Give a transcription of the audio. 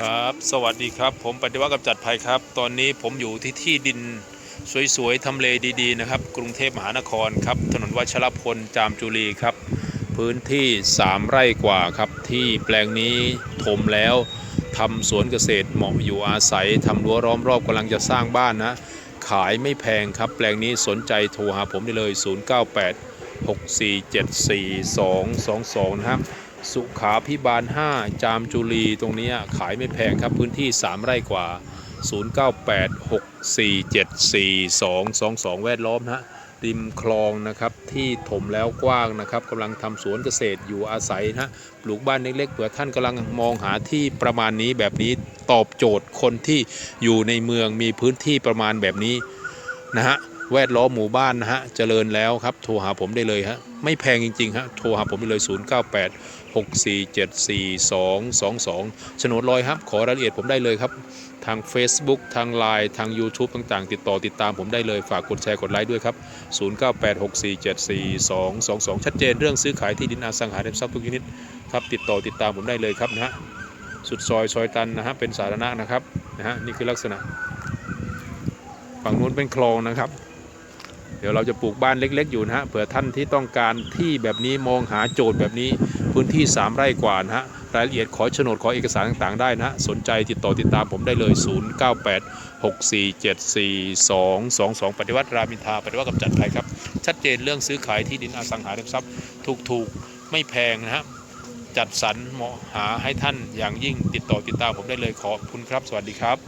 ครับ สวัสดีครับ ผมปฏิวัติกำจัดภัยครับ ตอนนี้ผมอยู่ที่ที่ดินสวยๆทำเลดีๆนะครับ กรุงเทพมหานครครับ ถนนวัชรพลจามจุรีครับ พื้นที่ 3 ไร่กว่าครับ ที่แปลงนี้ถมแล้วทำสวนเกษตรเหมาะอยู่อาศัยทำรั้วล้อมรอบกำลังจะสร้างบ้านนะ ขายไม่แพงครับ แปลงนี้สนใจโทรหาผมได้เลย 098 6474222 นะครับ สุขาพิบาล 5 จามจุรีตรงนี้ขายไม่แพงครับพื้นที่ 3 ไร่กว่า 0986474222 แวดล้อมนะริมคลองนะครับที่ถมแล้วกว้างนะครับกำลังทำสวนเกษตรอยู่อาศัยนะฮะปลูกบ้านเล็กๆเผื่อท่านกำลังมองหาที่ประมาณนี้แบบนี้ตอบโจทย์คนที่อยู่ในเมืองมีพื้นที่ประมาณแบบนี้นะฮะ แวดล้อมหมู่บ้านนะฮะเจริญแล้วครับ โทรหาผมได้เลยฮะไม่แพงจริงๆฮะโทรหาผมได้เลย 098 6474222 โฉนดลอยครับ ขอรายละเอียดผมได้เลยครับ ทาง Facebook ทาง Line ทาง YouTube ต่างๆ ติดต่อติดตามผมได้เลย ฝากกดแชร์กดไลค์ด้วยครับ 0986474222 ชัดเจนเรื่องซื้อขายที่ดินอสังหาริมทรัพย์ทุกชนิดครับติดต่อติดตามผมได้เลยครับนะฮะสุดซอยซอยตันนะฮะเป็นสาธารณะนะครับนะฮะนี่คือลักษณะ ฝั่งนู้นเป็นคลองนะครับ เดี๋ยวเราจะปลูกบ้านเล็ก ๆ อยู่นะฮะเผื่อท่านที่ต้องการที่แบบนี้มองหาโจทย์แบบนี้ พื้นที่ 3 ไร่กว่านะฮะรายละเอียดขอโฉนดขอเอกสารต่างๆได้นะฮะสนใจติดต่อติดตามผมได้เลย 0986474222 ปฏิวัติรามินทาปฏิวัติกำจัดภัยครับ ชัดเจนเรื่องซื้อขายที่ดินอสังหาริมทรัพย์ถูกๆไม่แพงนะฮะจัดสรรเหมาะหาให้ท่านอย่างยิ่งติดต่อติดตามผมได้เลยขอบคุณครับ สวัสดีครับ